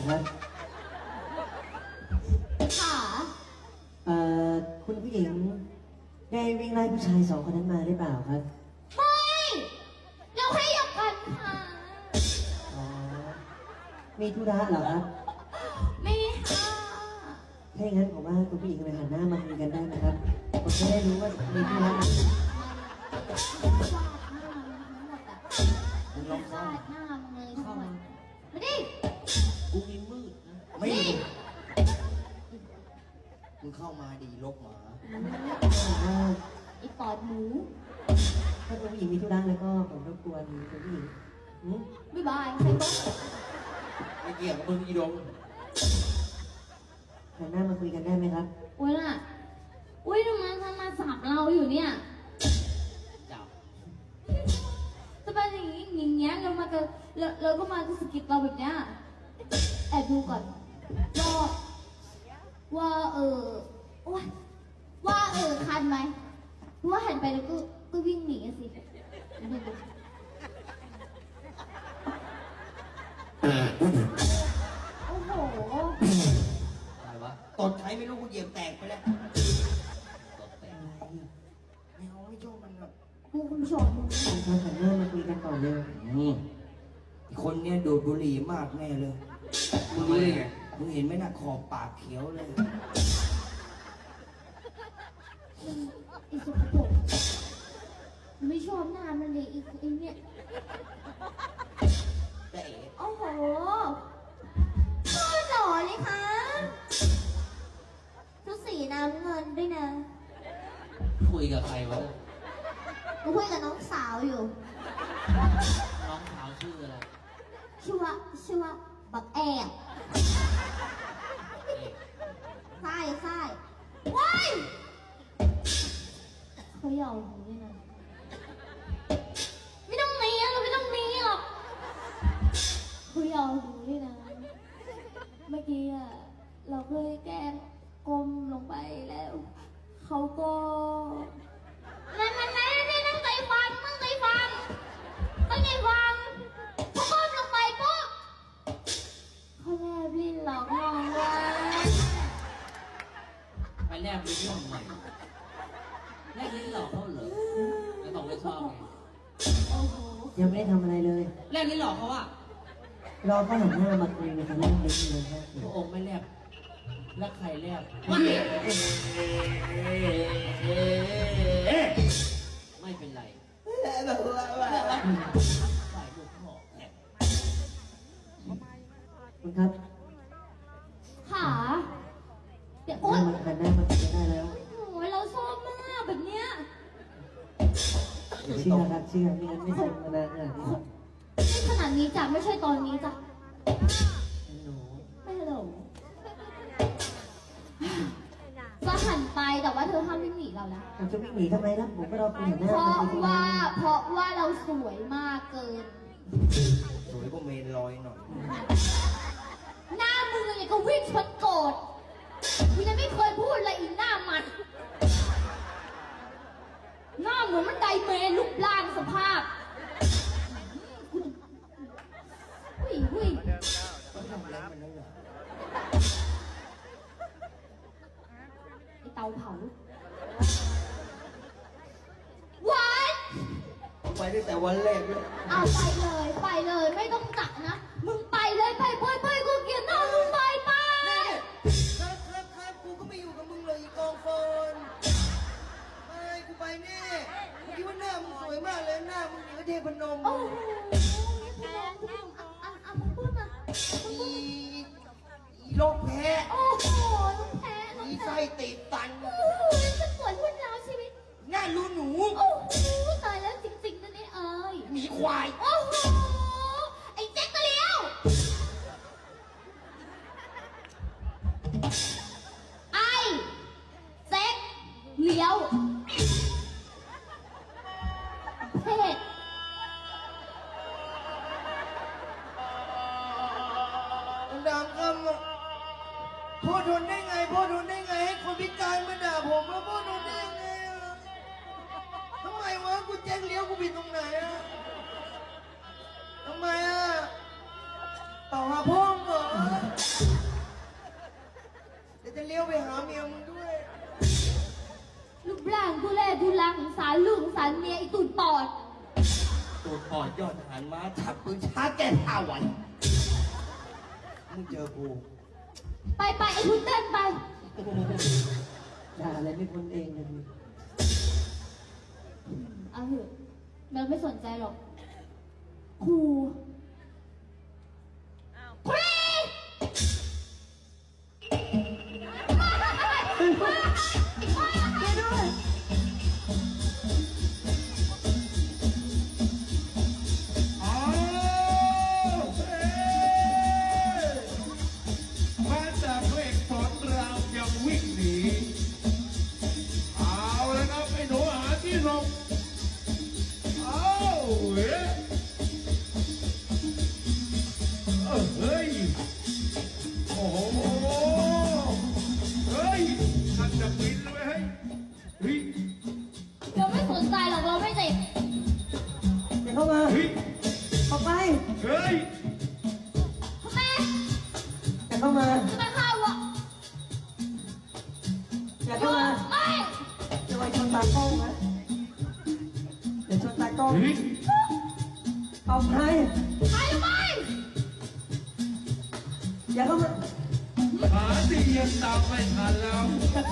คุณผู้หญิงครับขาเอ่อคุณผู้หญิงได้วิ่งไล่ผู้ชายสองคนนั้นมาหรือเปล่าครับไม่ เราให้หยอกกันค่ะ อ๋อมีธุระเหรอครับ ไม่ค่ะถ้าอย่างนั้นผมว่าคุณผู้หญิงไปหันหน้ามาคุยกันได้นะครับ ผมจะได้รู้ว่ามีธุระฟาดหน้าทั้งหมดอะมึงลองเข้าฟาดหน้ามึงเลยทั้งหมดมาดิ กูมีมืดนะไม่ดิมึงเข้ามาดีลกหมาผมว่าไอ้ปอดหมูถ้าคุณผู้หญิงมีธุระแล้วก็ผมรบกวนคุณผู้หญิงหืมบ๊ายบายใครบ้างไม่เกี่ยวกับมึงอีดงหันหน้ามาคุยกันได้ไหมครับ อุ้ยน่ะ อุ้ยทำไมทำไมาสับเราอยู่เนี่ย จับจะเป็นอย่างนี้อย่างเงี้ยเรามาจะเราเราก็มาจะสะกิดเราแบบเนี้ย แอบดูก่อนว่าว่าเออว่าว่าเออคันไหมเพราะว่าหันไปแล้วก็ก็วิ่งหนีอะสิโอ้โหอะไรวะตดใครไม่รู้กูเหยียบแตกไปแล้วตดแตกไม่เอาไม่ชอบมันหรอกกูคุณผู้ชมมึงผมจะหันหน้ามาคุยกันก่อนเลยอืมอีกคนเนี้ยดูดบุหรี่มากแน่เลย มึงเลยมึงเห็นไหมน่ะขอบปากเขียวเลยอีสกปรกไม่ชอบหน้ามันเลยอีกไอเนี่ยแต่เอ๋โอ้โหโคตรหล่อเลยค่ะชุดสีน้ำเงินด้วยนะคุยกับใครวะกูคุยกับน้องสาวอยู่ น้องสาวชื่ออะไร ชื่อว่าชื่อว่า บักแอบเอ๋ใช่ใช่ว้ายเขาหยอกหูด้วยนะไม่ต้องหนีอะเราไม่ต้องหนีหรอกเขาหยอกหูด้วยนะ เมื่อกี้อะเราเคยแกล้งก้มลงไปแล้ว เขาก็นั่นนั่น ยังไม่ได้ทำอะไรเลย แลบลิ้นหลอกเขาอะรอเขาหันหน้ามาคุยกันเรื่องเล็กเลยครับพระองค์ไม่แลบแล้วใครแลบไม่ เชื่อครับเชื่อไม่งั้นไม่ทำมานานขนาดนี้หรอกไม่ขนาดนี้จ้ะไม่ใช่ตอนนี้จ้ะหนูไม่หลงจะหันไปแต่ว่าเธอห้ามวิ่งหนีเรานะผมจะวิ่งหนีทำไมล่ะผมก็รอคุณหันหน้าเพมาราะคุยกันว่าเพราะว่าเราสวยมากเกิน สวยกว่าเมนลอยหน่อย หน้ามือเนี่ยก็วิ่งชนโกรธกูยังไม่เคยพูดเลยอีหน้ามัน หน้าเหมือนมันไดเมนรูปร่างสภาพหุ้ยหุ้ยต้องทำแล้วมันนั่นเหรอไอเตาเผาหวานไปตั้งแต่วันแรกเลยเอาไปเลย ไปเลยไม่ต้องจัดนะ พนมโอ้โหพูดลองพูดลองอะอะอะมึงพูดมาอีอีโรคแพ้โอ้โหลงแพ้ไส้ติดตันโอ้โหจะปวยพุ่นราวชีวิตหน้ารูหนูโอ้โหตายแล้วจริงๆนั่นเองเอ้ยหมีควาย โอ้โห ด่าคำอะพ่อทนได้ไงพ่อทนได้ไงให้คนพิการมาด่าผมแล้วพ่อทนได้ไงอะทำไมวะกูแจ้งเลี้ยวกูผิดตรงไหนอะทำไมอะต่อหาพ่อมึงเหรอเดี๋ยวจะเลี้ยวไปหาเมียมึงด้วยรูปร่างดูแลดูลังสารลูกสารเมียไอตูดปอดตัวปอดยอดทหารม้าชักปืนชาร์จแก่ท่าไหวัน มึงเจอกูไปไปไอพุดเดิ้ลไป ด่าอะไรไม่พ้นเองเลยดูเอาเถอะเราไม่สนใจหรอกครู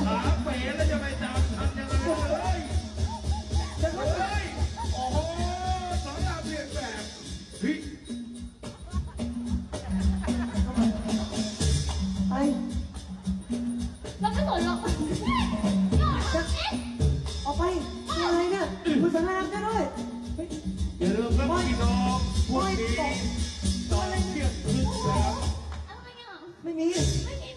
ขาเป๋แล้วจะไปตามทันยังไงเฮ้ยอย่าเข้ามาเฮ้ยโอ้โหสอนรามเรียนแบบเฮ้ยไปเราไม่สนหรอกยอดเอ๊ะออกไปอะไรเนี่ยคุณสารามได้ด้วยเฮ้ยอย่าลืมนะพี่น้องพวกนี้ตอนเที่ยงคืนแล้ว อะไรอะไม่มี ไม่มี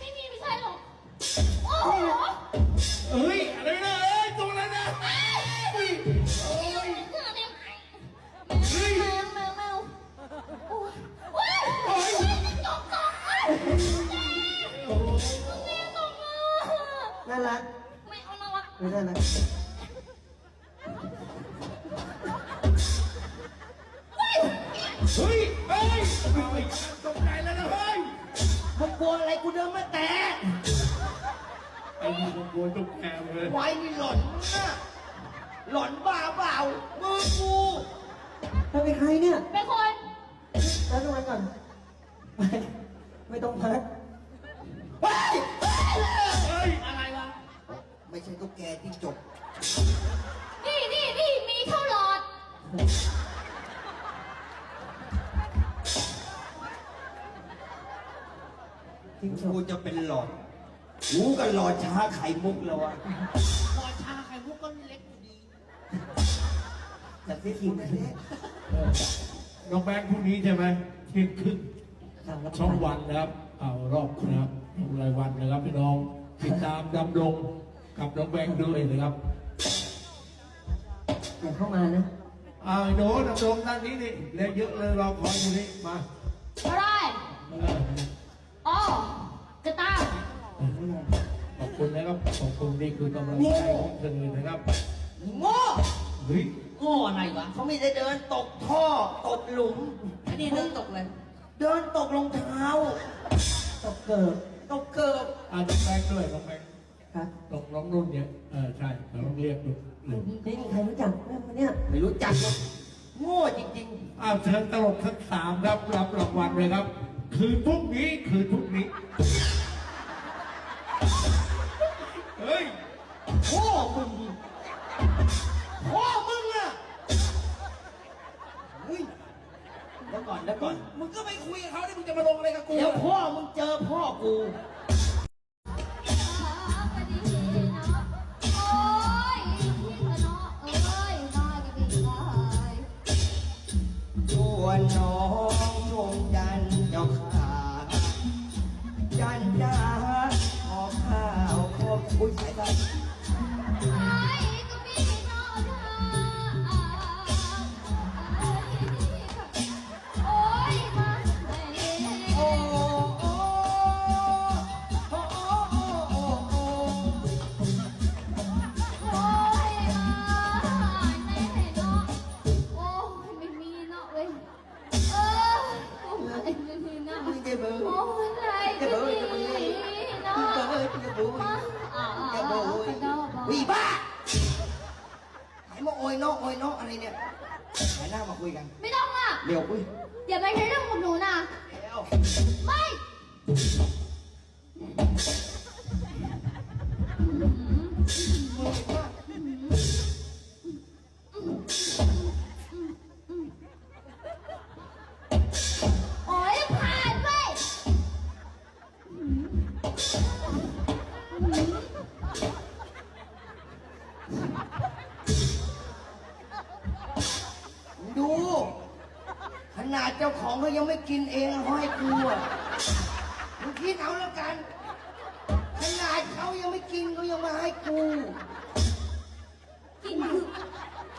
มึงกลัวอะไรกูเดินมาแตะไอ้นี่ก็กลัวตุ๊กแกเลยไว้นี่หล่อนนะหล่อนบ้าเปล่ามือกูเธอเป็นใครเนี่ยเป็นคนแล้วตรงนั้นก่อนไปไม่ต้องพักเฮ้ยเฮ้ยเฮ้ยอะไรวะไม่ใช่ตุ๊กแกที่จบนี่นี่นี่มีเท่าหลอด กูบจะเป็นหลอดกูกับหลอดชาไข่มุกแล้วอะหลอดชาไข่มุกก็เล็กอยู่ดีจัดที่ทีมเลยเออน้องแบงค์พรุ่งนี้ใช่ไหมเที่ยงครึ่งสามรับช่องวันนะครับเอารอบนะครับรายวันนะครับพี่น้องติดตามดำรงกับน้องแบงค์ด้วยนะครับอย่าเข้ามานะเอาไอ้หนูดำรงด้านนี้นี่เรียกเยอะเลยรอคอยอยู่นี่มาอะไรเอออ๋อกระตั้งขอบคุณนะครับ ขอบคุณนี่คือกำลังใจของเธอนะครับโง่เฮ้ยโง่อะไรวะเขาไม่ได้เดินตกท่อ ตกหลุมอันนี้เดินตกเลย เดินตกรองเท้า ตกเกิดตกเกิบอ่าน้องแบงค์ด้วยน้องแบงค์ครับน้องน้องนุ่นเนี่ยเออใช่เราต้องเรียกดูเลยไม่มีใครรู้จักเรื่องคนเนี้ยไม่รู้จักหรอกโง่จริงอ้าวเชิญตลกทั้งสามครับรับรางวัลเลยครับ คืนพรุ่งนี้คืนพรุ่งนี้ เฮ้ยๆพ่อมึงพ่อมึงอะเฮ้ยเดี๋ยวก่อนเดี๋ยวก่อน มึงก็ไปคุยกับเขาดิมึงจะมาลงอะไรกับกูเดี๋ยวพ่อมึงเจอพ่อกู ร็ นาดเจ้าของเขายังไม่กินเองเขาให้กูอะมึงคิดเอาแล้วกัน ขนาดเขายังไม่กินเขายังมาให้กูกินคือ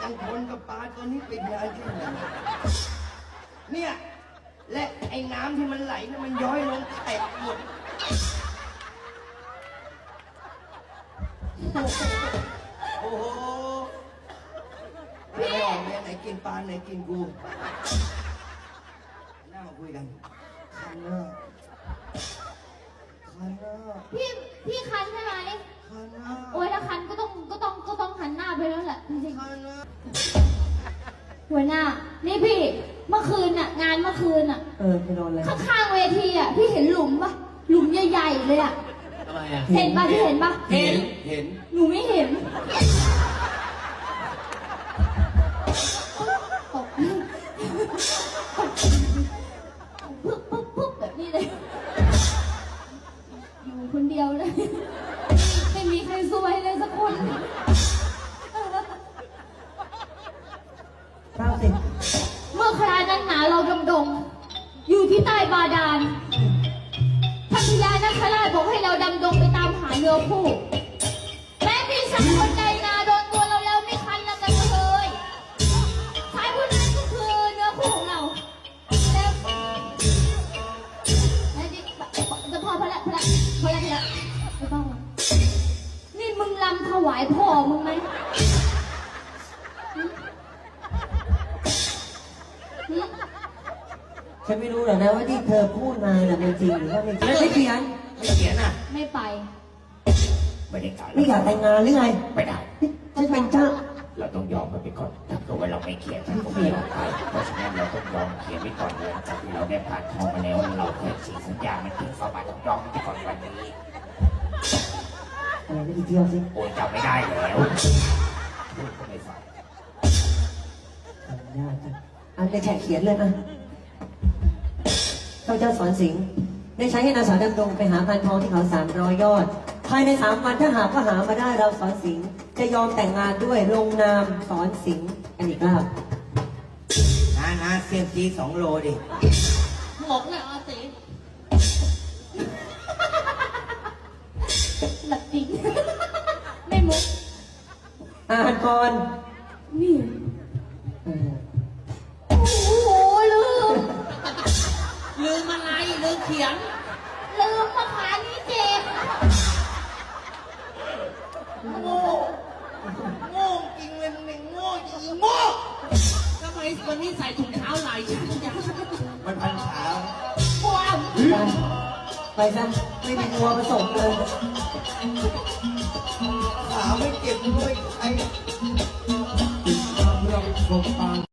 จังคนกับปลาตัวนี้เป็นยาที่ไหนเนี่ย และไอ้น้ำที่มันไหลเนี่ยมันย้อยลงแตกหมดโอ้โหไม่ออกเนี่ยไหนกินปลาไหนกินกู มาคุยกันคันหน้าคันหน้าพี่พี่คันใช่ไหมคันหน้าโอ้ยถ้าคันก็ต้องก็ต้องก็ต้องหันหน้าไปแล้วแหละจริงคันหน้าๆหัวหน้า นี่พี่เมื่อคืนน่ะ งานเมื่อคืนน่ะเออไปนอนเลยข้างๆเวทีอะพี่เห็นหลุมปะหลุมใหญ่ๆเลยอะทำไมอะเห็นปะพี่เห็นปะเห็นเห็นหนูไม่เห็น ไม่ไป ไม่ได้การไม่อยากแต่งงานหรือไงไม่ได้ ฉันเป็นเจ้า เราต้องยอมมันไปก่อน ถ้าเกิดว่าเราไม่เขียนมันก็ไม่ยอมไปเพราะฉะนั้นเราต้องยอมเขียนไว้ก่อนเลยจากที่เราได้ผ่านทองมาแล้วเราเคยสีสัญญามันถึงสบายต้องยอมไปก่อนวันนี้อะไรไม่ดีเที่ยวสิโอนจำไม่ได้แล้วพูดก็ไม่ฟังทำยากจังอันในแขกเขียนเลยนะข้าพเจ้าสอนสิงห์ ได้ใช้ให้นางสาวดำดงไปหาพันทองที่เขาสามร้อยยอด ภายในสามวันถ้าหากว่าหามาได้เราสอนสิงห์จะยอมแต่งงานด้วยลงนามสอนสิงห์กันอีกรอบนะนะเซียมซีสองโลดิหมกเลยอาติหลับจริง ไม่มุกอ่านก่อนนี่ ขียนลืมมาขานี้เจ็บโง่โง่จริงเลยมึงเนี่ยโง่จริงโง่ทำไมวันนี้ใส่ถุงเท้าหลายชั้นจังมันพันขา กลัวไปซะไม่มีวัวผสมเลยขาไม่เจ็บด้วยใครเรื่องสมปาง